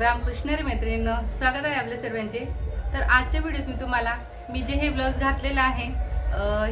रामकृष्ण रे स्वागत आहे आपल्या सर्वांचे. तर आजच्या व्हिडिओत मी तुम्हाला मी जे हे ब्लाऊज घातलेलं आहे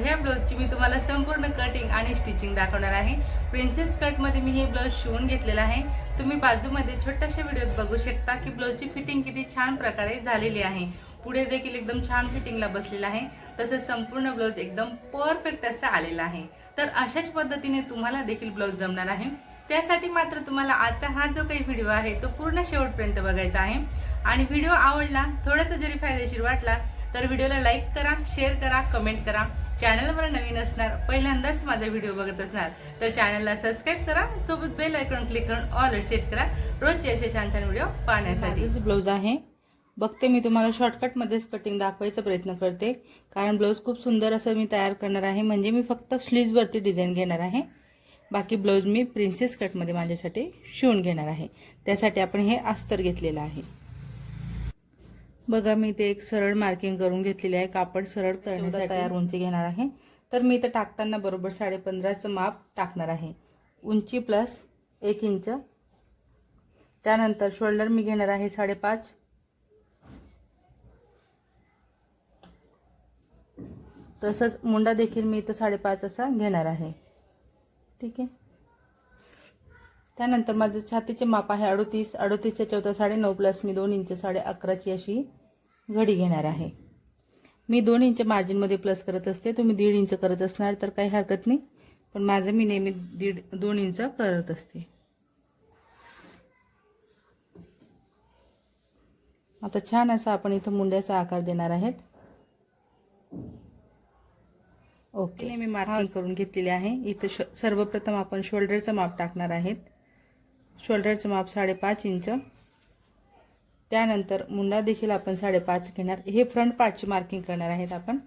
ह्या ब्लाऊजची मी तुम्हाला संपूर्ण कटिंग आणि स्टिचिंग दाखवणार आहे. प्रिन्सेस कटमध्ये मी हे ब्लाऊज शिवून घेतलेलं आहे. तुम्ही बाजूमध्ये छोट्याशा व्हिडिओत बघू शकता की ब्लाऊजची फिटिंग किती छान प्रकारे झालेली आहे. पुढे देखील एकदम छान फिटिंगला बसलेला आहे. तसंच संपूर्ण ब्लाऊज एकदम परफेक्ट असा आलेला आहे. तर अशाच पद्धतीने तुम्हाला देखील ब्लाऊज जमणार आहे. त्यासाठी मात्र तुम्हाला आजचा हा जो काही व्हिडिओ आहे तो पूर्ण शेवटपर्यंत बघायचा आहे. आणि व्हिडिओ आवडला थोडासा जरी फायदेशीर वाटला तर व्हिडिओला लाईक करा शेअर करा कमेंट करा. चॅनलवर नवीन असणार पहिल्यांदाच माझा व्हिडिओ बघत असणार तर चॅनलला सबस्क्राईब करा सोबत बेल आयकॉन क्लिक करून ऑल सेट करा. रोजचे असे छान छान व्हिडिओ पाहण्यासाठी. ब्लाऊज आहे. बघते मी तुम्हाला शॉर्टकटमध्येच कटिंग दाखवायचा प्रयत्न करते. कारण ब्लाऊज खूप सुंदर असं मी तयार करणार आहे. म्हणजे मी फक्त स्लीजवरती डिझाईन घेणार आहे. बाकी ब्लाऊज मी प्रिन्सेस कटमध्ये माझ्यासाठी शिवून घेणार आहे. त्यासाठी आपण हे अस्तर घेतलेलं आहे. बघा मी ते एक सरळ मार्किंग करून घेतलेली आहे. कापड सरळ करण्यासाठी तयार उंची घेणार आहे. तर मी इथं टाकताना बरोबर साडे पंधराचं माप टाकणार आहे. उंची प्लस एक इंच त्यानंतर शोल्डर मी घेणार आहे साडेपाच. तसंच मुंडा देखील मी इथं साडेपाच असा घेणार आहे. ठीक आहे. त्यानंतर माझं छातीचे माप आहे अडोतीस. अडोतीसच्या चौथा साडे नऊ प्लस मी दोन इंच साडे अकराची अशी घडी घेणार आहे. मी दोन इंच मार्जिनमध्ये प्लस करत असते. तुम्ही दीड इंच करत असणार तर काही हरकत नाही. पण माझं मी नेहमी दीड दोन इंच करत असते. आता छान असा आपण इथं मुंड्याचा आकार देणार आहेत. ओके. मी मार्किंग करून घेतलेली आहे. इथं श सर्वप्रथम आपण शोल्डरचं माप टाकणार आहेत. शोल्डरचं माप साडेपाच इंच. त्यानंतर मुंडा देखील आपण साडेपाच घेणार. हे फ्रंट पार्टची मार्किंग करणार आहेत आपण.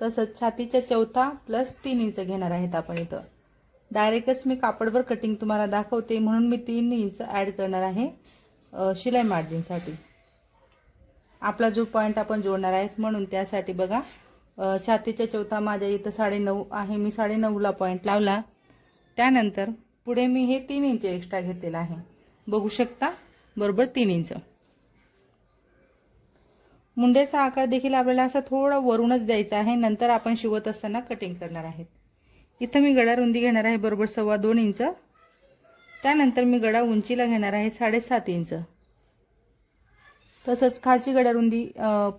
तसंच छातीच्या चौथा प्लस तीन इंच घेणार आहेत आपण इथं. डायरेक्टच मी कापडवर कटिंग तुम्हाला दाखवते म्हणून मी तीन इंच ॲड करणार आहे शिलाई मार्जिनसाठी आपला जो पॉईंट आपण जोडणार आहेत म्हणून त्यासाठी बघा. छातीच्या चौथा माझ्या इथं साडेनऊ आहे. मी साडेनऊला पॉईंट लावला. त्यानंतर पुढे मी हे तीन इंच एक्स्ट्रा घेतलेलं आहे. बघू शकता? बरोबर तीन इंच मुंड्याचा आकार देखील आपल्याला असा थोडा वरूनच द्यायचा आहे. नंतर आपण शिवत असताना कटिंग करणार आहेत. इथं मी गडा रुंदी घेणार आहे. बरोबर सव्वा दोन इंच त्यानंतर मी गडा उंचीला घेणार आहे साडेसात इंच तसंच खालची गड्या रुंदी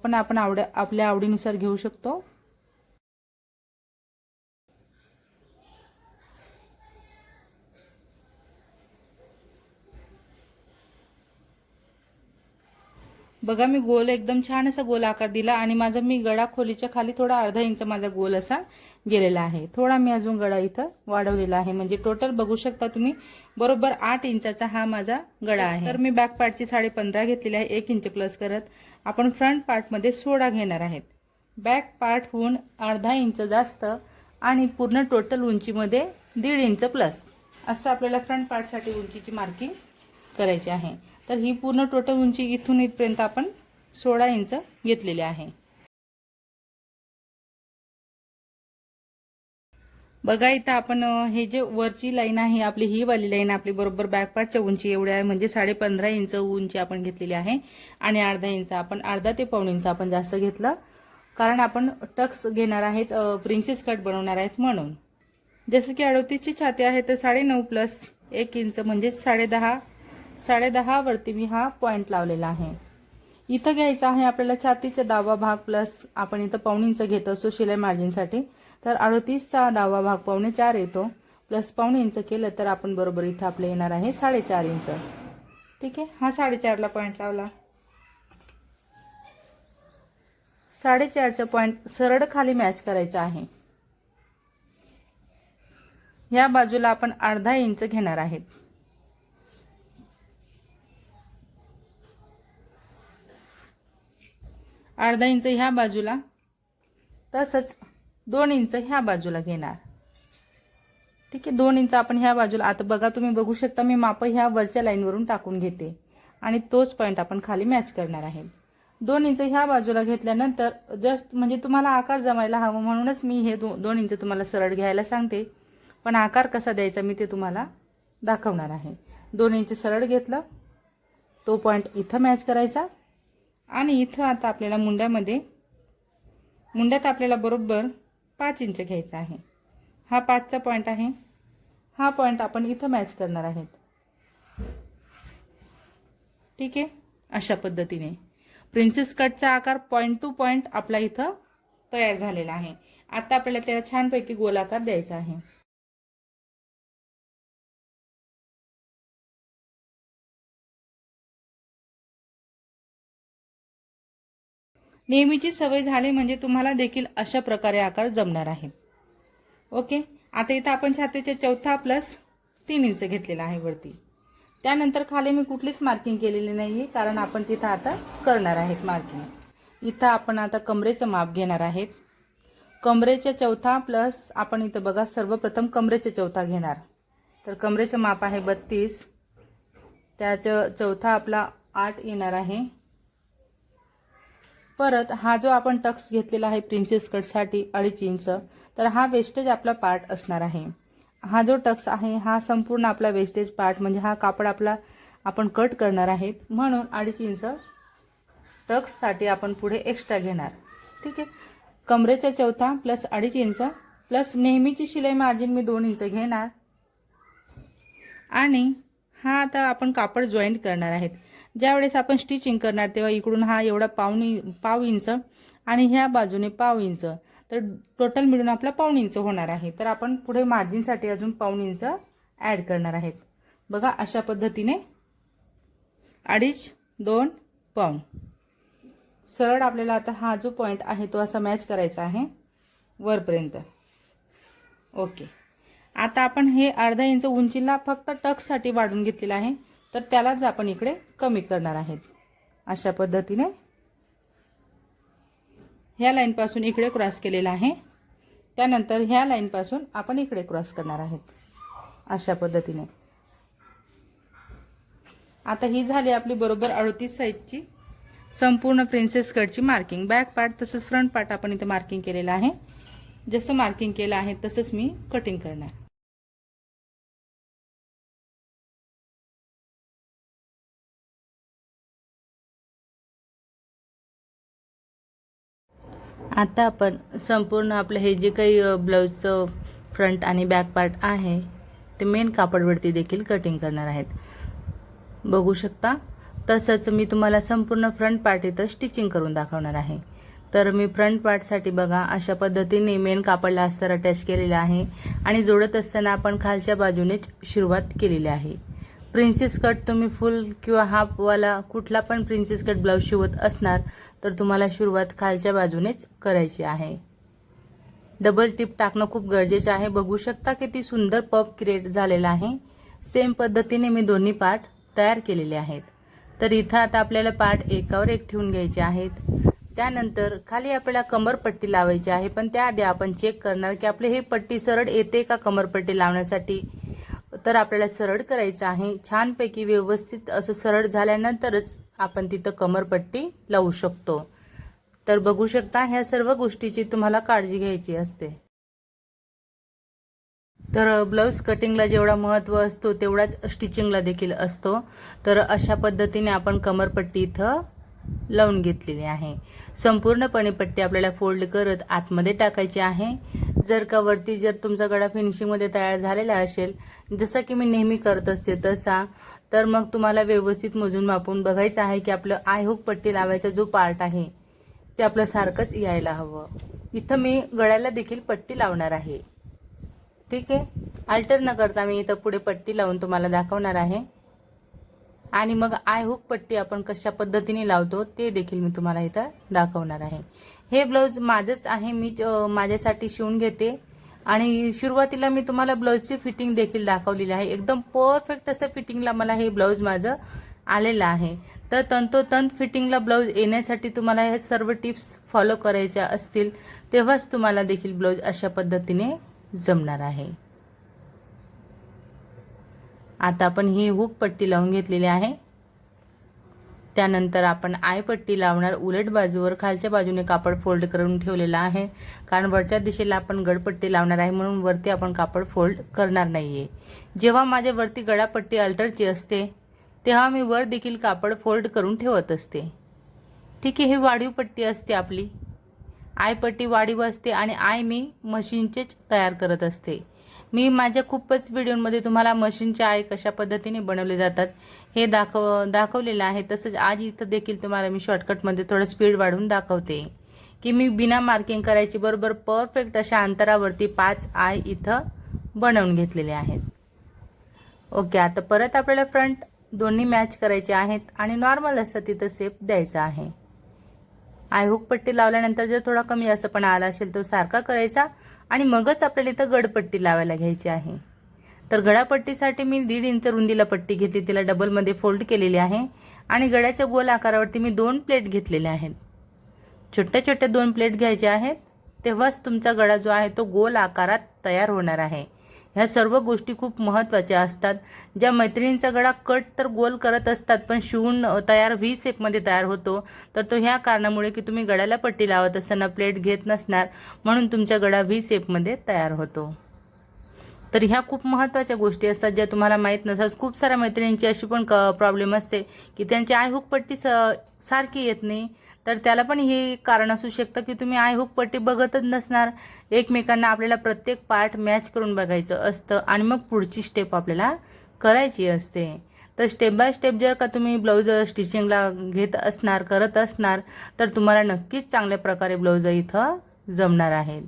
पण आपण आवड आपल्या आवडीनुसार घेऊ शकतो. बघा मी गोल एकदम छान असा गोल आकार दिला आणि माझा मी गडा खोलीच्या खाली थोडा अर्धा इंच माझा गोल असा गेलेला आहे. थोडा मी अजून गडा इथं वाढवलेला आहे. म्हणजे टोटल बघू शकता तुम्ही बरोबर आठ इंचाचा हा माझा गडा आहे. तर मी बॅक पार्टची साडे पंधरा घेतलेली आहे एक इंच प्लस करत आपण फ्रंट पार्टमध्ये सोळा घेणार आहेत. बॅक पार्टहून अर्धा इंच जास्त आणि पूर्ण टोटल उंचीमध्ये दीड इंच प्लस असं आपल्याला फ्रंट पार्टसाठी उंचीची मार्किंग करायची आहे. तर ही पूर्ण टोटल उंची इथून इथपर्यंत आपण सोळा इंच घेतलेली आहे. बघा इथं आपण हे जे वरची लाईन आहे आपली ही वाली लाईन आपली बरोबर बॅक पार्टच्या उंची एवढी आहे म्हणजे साडे पंधरा इंच उंची आपण घेतलेली आहे. आणि अर्धा इंच आपण अर्धा ते पाऊण इंच आपण जास्त घेतलं कारण आपण टक्स घेणार आहेत प्रिन्सेस कट बनवणार आहेत म्हणून. जसं की अडोतीसची छाती आहे तर साडे नऊ प्लस एक इंच म्हणजे साडे दहा साडेदहावरती मी हा पॉईंट लावलेला आहे. इथं घ्यायचा आहे आपल्याला छातीचा दहावा भाग प्लस आपण इथं पाहुणींचं घेत असतो शिलाई मार्जिनसाठी तर अडतीसचा दहावा भाग पावणे चार येतो प्लस पावणे इंच केलं तर आपण बरोबर इथं आपलं येणार आहे साडेचार इंच. ठीक आहे? हा साडेचारला पॉईंट लावला. साडेचारचा पॉईंट सरळ खाली मॅच करायचा आहे. या बाजूला आपण अर्धा इंच घेणार आहेत. अर्धा इंच ह्या बाजूला तसंच दोन इंच ह्या बाजूला घेणार. ठीक आहे दोन इंच आपण ह्या बाजूला आता बघा तुम्ही बघू शकता मी माप ह्या वरच्या लाईनवरून टाकून घेते. आणि तोच पॉईंट आपण खाली मॅच करणार आहे. दोन इंच ह्या बाजूला घेतल्यानंतर जस्ट म्हणजे तुम्हाला आकार जमायला हवं म्हणूनच मी हे दो दोन इंच तुम्हाला सरळ घ्यायला सांगते. पण आकार कसा द्यायचा मी ते तुम्हाला दाखवणार आहे. दोन इंच सरळ घेतलं तो पॉईंट इथं मॅच करायचा. आणि इथं आता आपल्याला मुंड्यामध्ये मुंड्यात आपल्याला बरोबर पाच इंच घ्यायचा आहे. हा पाचचा पॉईंट आहे. हा पॉईंट आपण इथं मॅच करणार आहेत. ठीक आहे? अशा पद्धतीने. प्रिन्सेस कटचा आकार पॉईंट टू पॉईंट आपला इथं तयार झालेला आहे. आता आपल्याला त्याला छानपैकी गोलाकार द्यायचा आहे. नेहमीची सवय झाली म्हणजे तुम्हाला देखील अशा प्रकारे आकार जमणार आहेत ओके? आता इथं आपण छातीच्या चौथा प्लस तीन इंच घेतलेला आहे वरती. त्यानंतर खाली मी कुठलीच मार्किंग केलेली नाही आहे कारण आपण तिथं आता करणार आहेत मार्किंग इथं आपण आता कमरेचं माप घेणार आहेत. कमरेच्या चौथा प्लस आपण इथं बघा सर्वप्रथम कमरेच्या चौथा घेणार. तर कमरेचं माप आहे बत्तीस. त्याचं चौथा आपला आठ येणार आहे. परत हा जो आपण टक्स घेतलेला आहे प्रिन्सेस कटसाठी अडीच इंच तर हा वेस्टेज आपला पार्ट असणार आहे. हा जो टक्स आहे हा संपूर्ण आपला वेस्टेज पार्ट म्हणजे हा कापड आपला आपण कट करणार आहेत म्हणून अडीच इंच टक्ससाठी आपण पुढे एक्स्ट्रा घेणार. ठीक आहे? कमरेच्या चौथा प्लस अडीच इंच प्लस नेहमीची शिलाई मार्जिन मी दोन इंच घेणार. आणि हा आता आपण कापड जॉईंट करणार आहेत. ज्यावेळेस आपण स्टिचिंग करणार तेव्हा इकडून हा एवढा पावणी पाव इंच आणि ह्या बाजूने पाव इंच. तर टोटल मिळून आपला पाऊण इंच होणार आहे. तर आपण पुढे मार्जिनसाठी अजून पाऊण इंच ॲड करणार आहेत. बघा अशा पद्धतीने अडीच दोन पाऊण. सरळ आपल्याला आता हा जो पॉईंट आहे तो असा मॅच करायचा आहे वरपर्यंत. ओके आता आपण हे अर्धा इंच उंचीला फक्त टक्ससाठी वाढून घेतलेलं आहे. तर त्यालाच आपण इकडे कमी करणार आहेत. अशा पद्धतीने ह्या लाईनपासून इकडे क्रॉस केलेला आहे. त्यानंतर ह्या लाईनपासून आपण इकडे क्रॉस करणार आहेत. अशा पद्धतीने. आता ही झाली आपली बरोबर अडतीस साईजची संपूर्ण प्रिन्सेस कटची मार्किंग बॅक पार्ट तसंच फ्रंट पार्ट आपण इथे मार्किंग केलेलं आहे. जसं मार्किंग केलं आहे तसंच मी कटिंग करणार. आता आपण संपूर्ण आपलं हे जे काही ब्लाऊजचं फ्रंट आणि बॅक पार्ट आहे ते मेन कापडवरती देखील कटिंग करणार आहेत. बघू शकता? तसंच मी तुम्हाला संपूर्ण फ्रंट पार्ट इथं स्टिचिंग करून दाखवणार आहे. तर मी फ्रंट पार्टसाठी बघा अशा पद्धतीने मेन कापडला अस्तर अटॅच केलेलं आहे आणि जोडत असताना आपण खालच्या बाजूनेच सुरुवात केलेली आहे. प्रिन्सेस कट तुम्ही फुल किंवा हाफवाला कुठला पण प्रिन्सेस कट ब्लाऊज शिवत असणार तर तुम्हाला सुरुवात खालच्या बाजूनेच करायची आहे. डबल टिप टाकणं खूप गरजेचं आहे. बघू शकता किती सुंदर पप क्रिएट झालेला आहे. सेम पद्धतीने मी दोन्ही पार्ट तयार केलेले आहेत. तर इथं आता आपल्याला पार्ट एकावर एक ठेवून घ्यायचे आहेत. त्यानंतर खाली आपल्याला कमरपट्टी लावायची आहे पण त्याआधी आपण चेक करणार की आपले हे पट्टी सरळ येते का कमरपट्टी लावण्यासाठी? तर आपल्याला सरळ करायचं आहे. छानपैकी व्यवस्थित असं सरळ झाल्यानंतरच आपण तिथं कमरपट्टी लावू शकतो. तर बघू शकता ह्या सर्व गोष्टीची तुम्हाला काळजी घ्यायची असते. तर ब्लाऊज कटिंगला जेवढा महत्त्व असतो तेवढाच स्टिचिंगला देखील असतो. तर अशा पद्धतीने आपण कमरपट्टी इथं लावून घेतलेली आहे. संपूर्णपणे पट्टी आपल्याला फोल्ड करत आतमध्ये टाकायची आहे. जर का वरती जर तुमचा गळा फिनिशिंगमध्ये तयार झालेला असेल जसं की मी नेहमी करत असते तसा तर मग तुम्हाला व्यवस्थित मोजून मापून बघायचं आहे की आपलं आयहूक पट्टी लावायचा जो पार्ट आहे ते आपलं सारखंच यायला हवं. इथं मी गळ्याला देखील पट्टी लावणार आहे. ठीक आहे? अल्टर न करता मी इथं पुढे पट्टी लावून तुम्हाला दाखवणार आहे. आणि मग आय हुक पट्टी आपण कशा पद्धतीने लावतो ते देखील मी तुम्हाला इथं दाखवणार आहे. हे ब्लाऊज माझंच आहे मी माझ्यासाठी शिवून घेते. आणि सुरुवातीला मी तुम्हाला ब्लाऊजची फिटिंग देखील दाखवलेली आहे. एकदम परफेक्ट असं फिटिंगला मला हे ब्लाऊज माझं आलेलं आहे. तर तंतोतंत फिटिंगला ब्लाऊज येण्यासाठी तुम्हाला हे सर्व टिप्स फॉलो करायच्या असतील तेव्हाच तुम्हाला देखील ब्लाऊज अशा पद्धतीने जमणार आहे. आता आपण ही हुक पट्टी लावून घेतलेली आहे. त्यानंतर आपण आय पट्टी लावणार उलट बाजूवर खालच्या बाजूने कापड फोल्ड करून ठेवलेलं आहे. कारण वरच्या दिशेला आपण गडपट्टी लावणार आहे म्हणून वरती आपण कापड फोल्ड करणार नाही आहे जेव्हा माझ्या वरती गळापट्टी अल्टरची असते तेव्हा मी वर देखील कापड फोल्ड करून ठेवत असते. ठीक आहे ही वाढीव पट्टी असते आपली. आय पट्टी वाढीव असते आणि आय मी मशीनचेच तयार करत असते. मी माझ्या खूपच व्हिडिओमध्ये तुम्हाला मशीनचे आय कशा पद्धतीने बनवले जातात हे दाखव दाखवलेलं आहे. तसंच आज इथं देखील तुम्हाला मी शॉर्टकटमध्ये थोडं स्पीड वाढवून दाखवते. की मी बिना मार्किंग करायची बरोबर परफेक्ट अशा अंतरावरती पाच आय इथं बनवून घेतलेले आहेत. ओके आता परत आपल्याला फ्रंट दोन्ही मॅच करायचे आहेत आणि नॉर्मल असं तिथं सेप द्यायचा आहे. आयहूक पट्टी लावल्यानंतर जर थोडा कमी असं पण आला असेल तो सारखा करायचा आणि मगच आपल्याला इथं गडपट्टी लावायला घ्यायची आहे. तर गळापट्टीसाठी मी दीड इंच रुंदीला पट्टी घेतली तिला डबलमध्ये फोल्ड केलेली आहे आणि गळ्याच्या गोल आकारावरती मी दोन प्लेट घेतलेल्या आहेत. छोट्या छोट्या दोन प्लेट घ्यायच्या आहेत तेव्हाच तुमचा गळा जो आहे तो गोल आकारात तयार होणार आहे. ह्या सर्व गोष्टी खूप महत्त्वाच्या असतात. ज्या मैत्रिणींचा गळा कट तर गोल करत असतात पण शिवून तयार व्ही सेपमध्ये तयार होतो तर तो ह्या कारणामुळे की तुम्ही गळ्याला पट्टी लावत असताना प्लेट घेत नसणार म्हणून तुमचा गळा व्ही सेपमध्ये तयार होतो. तर ह्या खूप महत्त्वाच्या गोष्टी असतात ज्या तुम्हाला माहीत नसतात खूप साऱ्या मैत्रिणींची अशी पण क प्रॉब्लेम असते की त्यांची आयहूक पट्टी स सारखी येत नाही. तर त्याला पण हे कारण असू शकतं की तुम्ही आय हुक पट्टी बघतच नसणार. एकमेकांना आपल्याला प्रत्येक पार्ट मॅच करून बघायचं असतं आणि मग पुढची स्टेप आपल्याला करायची असते. तर स्टेप बाय स्टेप जर का तुम्ही ब्लाऊज स्टिचिंगला घेत असणार करत असणार तर तुम्हाला नक्कीच चांगल्या प्रकारे ब्लाऊज इथं जमणार आहेत.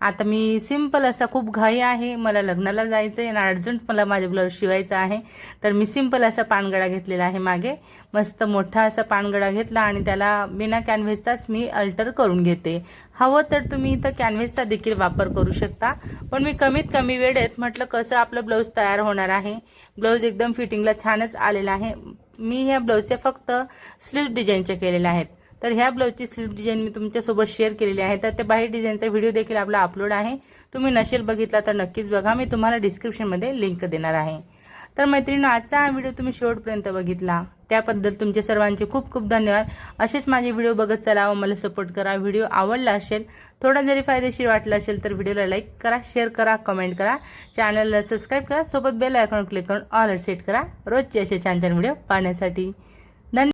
आता मी सिंपल असा खूप घाई आहे. मला लग्नाला जायचं आहे आणि अर्जंट मला माझे ब्लाऊज शिवायचं आहे. तर मी सिंपल असा पानगडा घेतलेला आहे मागे. मस्त मोठा असा पानगडा घेतला आणि त्याला बिना कॅनव्हेसचाच मी अल्टर करून घेते. हवं तर तुम्ही इथं कॅनव्हेसचा देखील वापर करू शकता. पण मी कमीत कमी वेळेत म्हटलं कसं आपलं ब्लाऊज तयार होणार आहे. ब्लाऊज एकदम फिटिंगला छानच आलेला आहे. मी ह्या ब्लाऊजच्या फक्त स्लीव डिझाईनच्या केलेल्या आहेत. तर ह्या ब्लाऊजची स्लीप डिझाईन मी तुमच्यासोबत शेअर केलेली आहे. तर त्या बाहेर डिझाईनचा व्हिडिओ देखील आपला अपलोड आहे. तुम्ही नसेल बघितला तर नक्कीच बघा. मी तुम्हाला डिस्क्रिप्शनमध्ये लिंक देणार आहे. तर मैत्रिणी आजचा हा व्हिडिओ तुम्ही शेवटपर्यंत बघितला. त्याबद्दल तुमचे सर्वांचे खूप खूप धन्यवाद. असेच माझे व्हिडिओ बघत चला व मला सपोर्ट करा. व्हिडिओ आवडला असेल थोडा जरी फायदेशीर वाटला असेल तर व्हिडिओला लाईक करा शेअर करा कमेंट करा. चॅनलला सबस्क्राईब करा. सोबत बेल आयकॉन क्लिक करून ऑलर सेट करा. रोजचे असे छान छान व्हिडिओ पाहण्यासाठी.